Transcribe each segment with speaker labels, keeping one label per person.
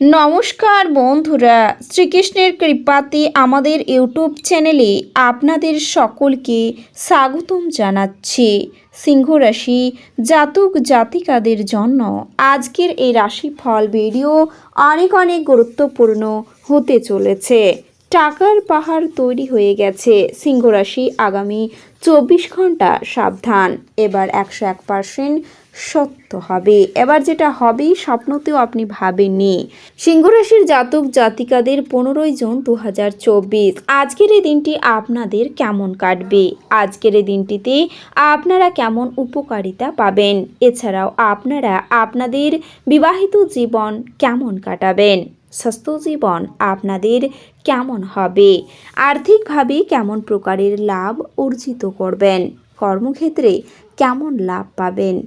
Speaker 1: নমস্কার বন্ধুরা, শ্রীকৃষ্ণের কৃপাতে আমাদের ইউটিউব চ্যানেলে আপনাদের সকলকে স্বাগতম জানাচ্ছি। সিংহ রাশি জাতক জাতিকাদের জন্য আজকের এই রাশিফল ভিডিও অনেক অনেক গুরুত্বপূর্ণ হতে চলেছে। টাকার পাহাড় তৈরি হয়ে গেছে। সিংহ রাশি আগামী চব্বিশ ঘণ্টা সাবধান। এবার একশো এক পার্সেন্ট সত্য হবে। এবার যেটা হবে, স্বপ্নতেও আপনি ভাবেননি। সিংহ রাশির জাতক জাতিকাদের পনেরোই জুন দু হাজার চব্বিশ। আজকের এই দিনটি আপনাদের কেমন কাটবে? আজকের এই দিনটিতে আপনারা কেমন উপকারিতা পাবেন? এছাড়াও আপনারা আপনাদের বিবাহিত জীবন কেমন কাটাবেন? স্বাস্থ্য জীবন আপনাদের কেমন হবে? আর্থিকভাবে কেমন প্রকারের লাভ অর্জিত করবেন? কর্মক্ষেত্রে কেমন লাভ পাবেন?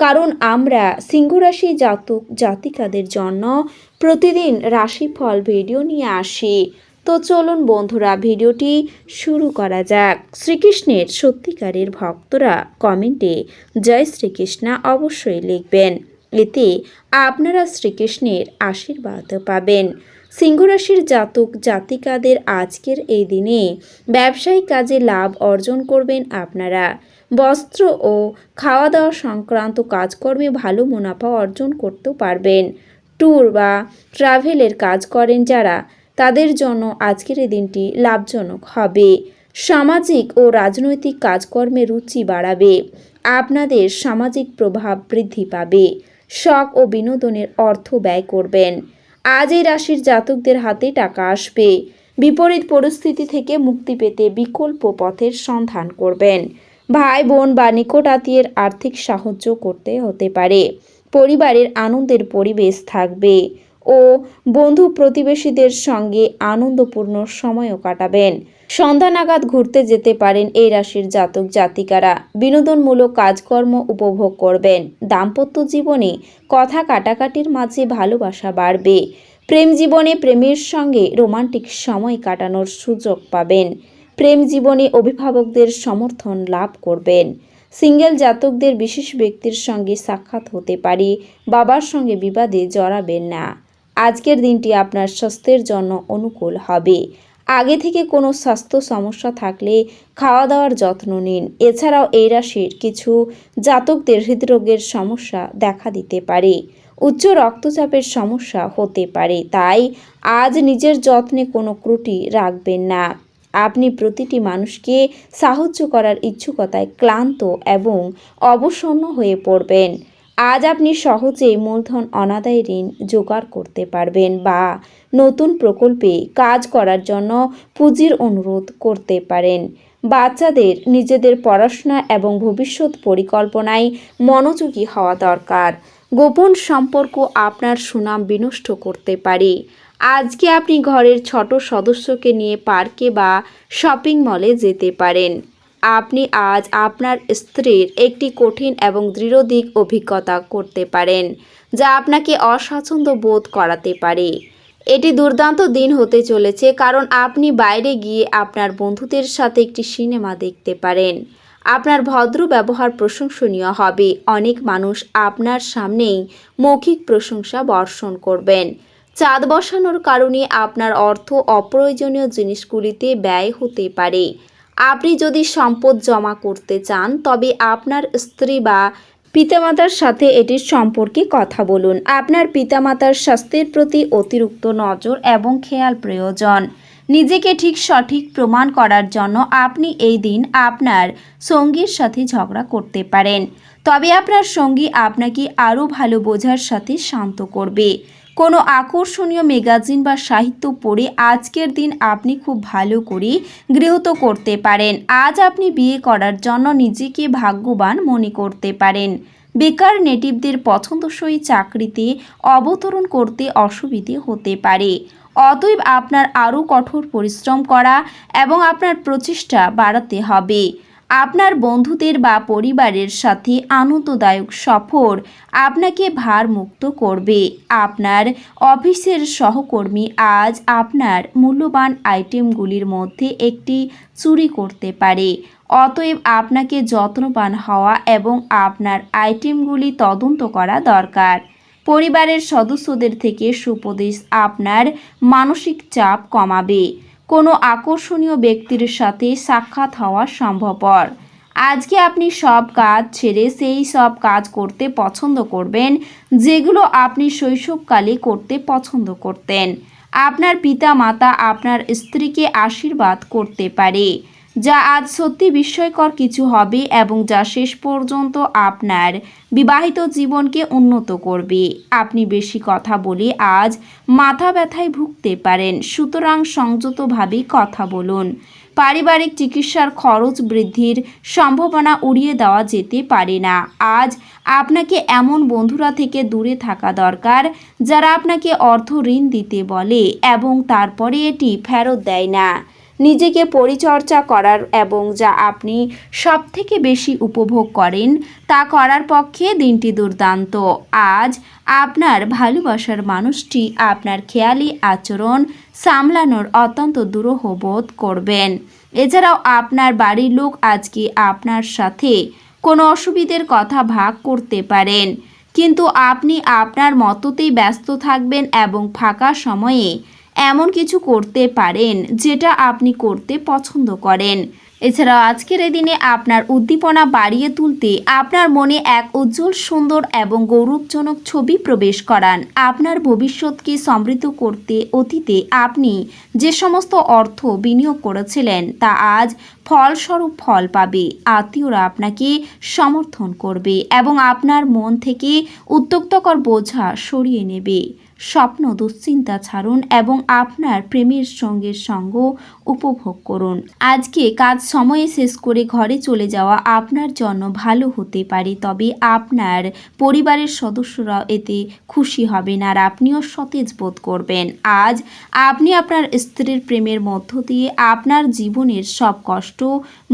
Speaker 1: কারণ আমরা সিংহরাশি জাতক জাতিকাদের জন্য প্রতিদিন রাশিফল ভিডিও নিয়ে আসি। তো চলুন বন্ধুরা ভিডিওটি শুরু করা যাক। শ্রীকৃষ্ণের সত্যিকারের ভক্তরা কমেন্টে জয় শ্রীকৃষ্ণা অবশ্যই লিখবেন। এতে আপনারা শ্রীকৃষ্ণের আশীর্বাদ পাবেন। সিংহরাশির জাতক জাতিকাদের আজকের এই দিনে ব্যবসায়িক কাজে লাভ অর্জন করবেন আপনারা। বস্ত্র ও খাওয়া দাওয়া সংক্রান্ত কাজকর্মে ভালো মুনাফা অর্জন করতে পারবেন। ট্যুর বা ট্রাভেলের কাজ করেন যারা, তাদের জন্য আজকের দিনটি লাভজনক হবে। সামাজিক ও রাজনৈতিক কাজকর্মে রুচি বাড়াবে, আপনাদের সামাজিক প্রভাব বৃদ্ধি পাবে, শখ ও বিনোদনের অর্থ ব্যয় করবেন। আজ এই রাশির জাতকদের হাতে টাকা আসবে। বিপরীত পরিস্থিতি থেকে মুক্তি পেতে বিকল্প পথের সন্ধান করবেন। ভাই, বোন বা নিকট আত্মীয়ের আর্থিক সাহায্য করতে হতে পারে। পরিবারের আনন্দের পরিবেশ থাকবে ও বন্ধু প্রতিবেশীদের সঙ্গে আনন্দপূর্ণ সময়ও কাটাবেন। সন্ধ্যা নাগাদ ঘুরতে যেতে পারেন এই রাশির জাতক জাতিকারা। বিনোদনমূলক কাজকর্ম উপভোগ করবেন। দাম্পত্য জীবনে কথা কাটাকাটির মাঝে ভালোবাসা বাড়বে। প্রেম জীবনে প্রেমের সঙ্গে রোমান্টিক সময় কাটানোর সুযোগ পাবেন। প্রেম জীবনে অভিভাবকদের সমর্থন লাভ করবেন। সিঙ্গেল জাতকদের বিশেষ ব্যক্তির সঙ্গে সাক্ষাৎ হতে পারে, বাবার সঙ্গে বিবাদে জড়াবেন না। আজকের দিনটি আপনার স্বাস্থ্যের জন্য অনুকূল হবে। আগে থেকে কোনো স্বাস্থ্য সমস্যা থাকলে খাওয়া দাওয়ার যত্ন নিন। এছাড়াও এই রাশির কিছু জাতকদের হৃদরোগের সমস্যা দেখা দিতে পারে। উচ্চ রক্তচাপের সমস্যা হতে পারে। তাই আজ নিজের যত্নে কোনো ত্রুটি রাখবেন না। আপনি প্রতিটি মানুষকে সাহায্য করার ইচ্ছুকতায় ক্লান্ত এবং অবসন্ন হয়ে পড়বেন। আজ আপনি সহজেই মূলধন, অনাদায় ঋণ জোগাড় করতে পারবেন বা নতুন প্রকল্পে কাজ করার জন্য পুঁজির অনুরোধ করতে পারেন। বাচ্চাদের, নিজেদের পড়াশোনা এবং ভবিষ্যৎ পরিকল্পনায় মনোযোগী হওয়া দরকার। গোপন সম্পর্ক আপনার সুনাম বিনষ্ট করতে পারে। আজকে আপনি ঘরের ছোট সদস্যকে নিয়ে পার্কে বা শপিং মলে যেতে পারেন। আপনি আজ আপনার স্ত্রীর একটি কঠিন এবং দৃঢ় দিক অভিজ্ঞতা করতে পারেন, যা আপনাকে অস্বাচ্ছন্দ্য বোধ করাতে পারে। এটি দুর্দান্ত দিন হতে চলেছে কারণ আপনি বাইরে গিয়ে আপনার বন্ধুদের সাথে একটি সিনেমা দেখতে পারেন। আপনার ভদ্র ব্যবহার প্রশংসনীয় হবে। অনেক মানুষ আপনার সামনেই মৌখিক প্রশংসা বর্ষণ করবেন। চাঁদ বসানোর কারণে আপনার অর্থ অপ্রয়োজনীয় জিনিসগুলিতে ব্যয় হতে পারে। আপনি যদি সম্পদ জমা করতে চান, তবে আপনার স্ত্রী বা পিতামাতার সাথে এটির সম্পর্কে কথা বলুন। আপনার পিতামাতার স্বাস্থ্যের প্রতি অতিরিক্ত নজর এবং খেয়াল প্রয়োজন। নিজেকে ঠিক সঠিক প্রমাণ করার জন্য আপনি এই দিন আপনার সঙ্গীর সাথে ঝগড়া করতে পারেন। তবে আপনার সঙ্গী আপনাকে আরও ভালো বোঝার সাথে শান্ত করবে। কোনো আকর্ষণীয় ম্যাগাজিন বা সাহিত্য পড়ে আজকের দিন আপনি খুব ভালো করে গৃহীত করতে পারেন। আজ আপনি বিয়ে করার জন্য নিজেকে ভাগ্যবান মনে করতে পারেন। বেকার নেটিভদের পছন্দসই চাকরিতে অবতরণ করতে অসুবিধে হতে পারে। অতএব আপনার আরও কঠোর পরিশ্রম করা এবং আপনার প্রচেষ্টা বাড়াতে হবে। আপনার বন্ধুদের বা পরিবারের সাথে আনন্দদায়ক সফর আপনাকে ভারমুক্ত করবে। আপনার অফিসের সহকর্মী আজ আপনার মূল্যবান আইটেমগুলির মধ্যে একটি চুরি করতে পারে। অতএব আপনাকে যত্নবান হওয়া এবং আপনার আইটেমগুলি তদন্ত করা দরকার। পরিবারের সদস্যদের থেকে সুপদেশ আপনার মানসিক চাপ কমাবে। কোনো আকর্ষণীয় ব্যক্তির সাথে সাক্ষাৎ হওয়া সম্ভবপর। আজকে আপনি সব কাজ ছেড়ে সেই সব কাজ করতে পছন্দ করবেন, যেগুলো আপনি শৈশবকালে করতে পছন্দ করতেন। আপনার পিতা মাতা আপনার স্ত্রীকে আশীর্বাদ করতে পারে। যা আজ সত্যি বিস্ময়কর কিছু হবে এবং যা শেষ পর্যন্ত আপনার বিবাহিত জীবনকে উন্নত করবে। আপনি বেশি কথা বলে আজ মাথা ব্যথায় ভুগতে পারেন। সুতরাং সংযতভাবে কথা বলুন। পারিবারিক চিকিৎসার খরচ বৃদ্ধির সম্ভাবনা উড়িয়ে দেওয়া যেতে পারে না। আজ আপনাকে এমন বন্ধুরা থেকে দূরে থাকা দরকার যারা আপনাকে অর্থ ঋণ দিতে বলে এবং তারপরে এটি ফেরত দেয় না। নিজেকে পরিচর্যা করার এবং যা আপনি সব থেকে বেশি উপভোগ করেন তা করার পক্ষে দিনটি দুর্দান্ত। আজ আপনার ভালোবাসার মানুষটি আপনার খেয়ালি আচরণ সামলানোর অত্যন্ত দুরূহ বোধ করবেন। এছাড়াও আপনার বাড়ির লোক আজকে আপনার সাথে কোনো অসুবিধের কথা ভাগ করতে পারেন। কিন্তু আপনি আপনার মতোতেই ব্যস্ত থাকবেন এবং ফাঁকা সময়ে এমন কিছু করতে পারেন যেটা আপনি করতে পছন্দ করেন। এছাড়াও আজকের এই দিনে আপনার উদ্দীপনা বাড়িয়ে তুলতে আপনার মনে এক উজ্জ্বল, সুন্দর এবং গৌরবজনক ছবি প্রবেশ করান। আপনার ভবিষ্যৎকে সমৃদ্ধ করতে অতীতে আপনি যে সমস্ত অর্থ বিনিয়োগ করেছিলেন, তা আজ ফলস্বরূপ ফল পাবে। আত্মীয়রা আপনাকে সমর্থন করবে এবং আপনার মন থেকে উত্তক্তকর বোঝা সরিয়ে নেবে। স্বপ্ন দুশ্চিন্তা ছাড়ুন এবং আপনার প্রেমের সঙ্গে সঙ্গ উপভোগ করুন। আজকে কাজ সময়ে শেষ করে ঘরে চলে যাওয়া আপনার জন্য ভালো হতে পারে, তবে আপনার পরিবারের সদস্যরা এতে খুশি হবেন আর আপনিও সতেজ বোধ করবেন। আজ আপনি আপনার স্ত্রীর প্রেমের মধ্য দিয়ে আপনার জীবনের সব কষ্ট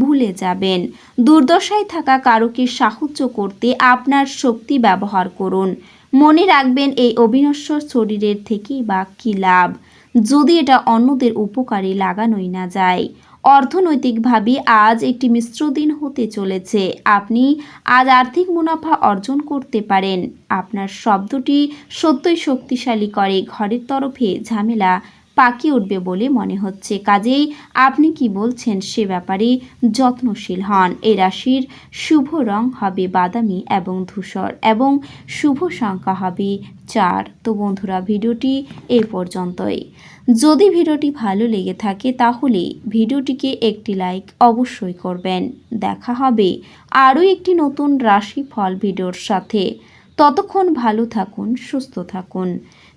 Speaker 1: ভুলে যাবেন। দুর্দশায় থাকা কারোকে সাহায্য করতে আপনার শক্তি ব্যবহার করুন। মনে রাখবেন এই অবিনশ্বর শরীরের থেকে বা কী লাভ? যদি এটা অন্যদের উপকারে লাগানোই না যায়। অর্থনৈতিকভাবে আজ একটি মিশ্র দিন হতে চলেছে। আপনি আজ আর্থিক মুনাফা অর্জন করতে পারেন। আপনার শব্দটি সত্যই শক্তিশালী করে। ঘরের তরফে ঝামেলা পাকিয়ে উঠবে বলে মনে হচ্ছে। কাজেই আপনি কি বলছেন সে ব্যাপারে যত্নশীল হন। এই রাশির শুভ রং হবে বাদামি এবং ধূসর এবং শুভ সংখ্যা হবে চার। তো বন্ধুরা, ভিডিওটি এ পর্যন্তই। যদি ভিডিওটি ভালো লেগে থাকে তাহলে ভিডিওটিকে একটি লাইক অবশ্যই করবেন। দেখা হবে আরও একটি নতুন রাশি ফল ভিডিওর সাথে। ততক্ষণ ভালো থাকুন, সুস্থ থাকুন।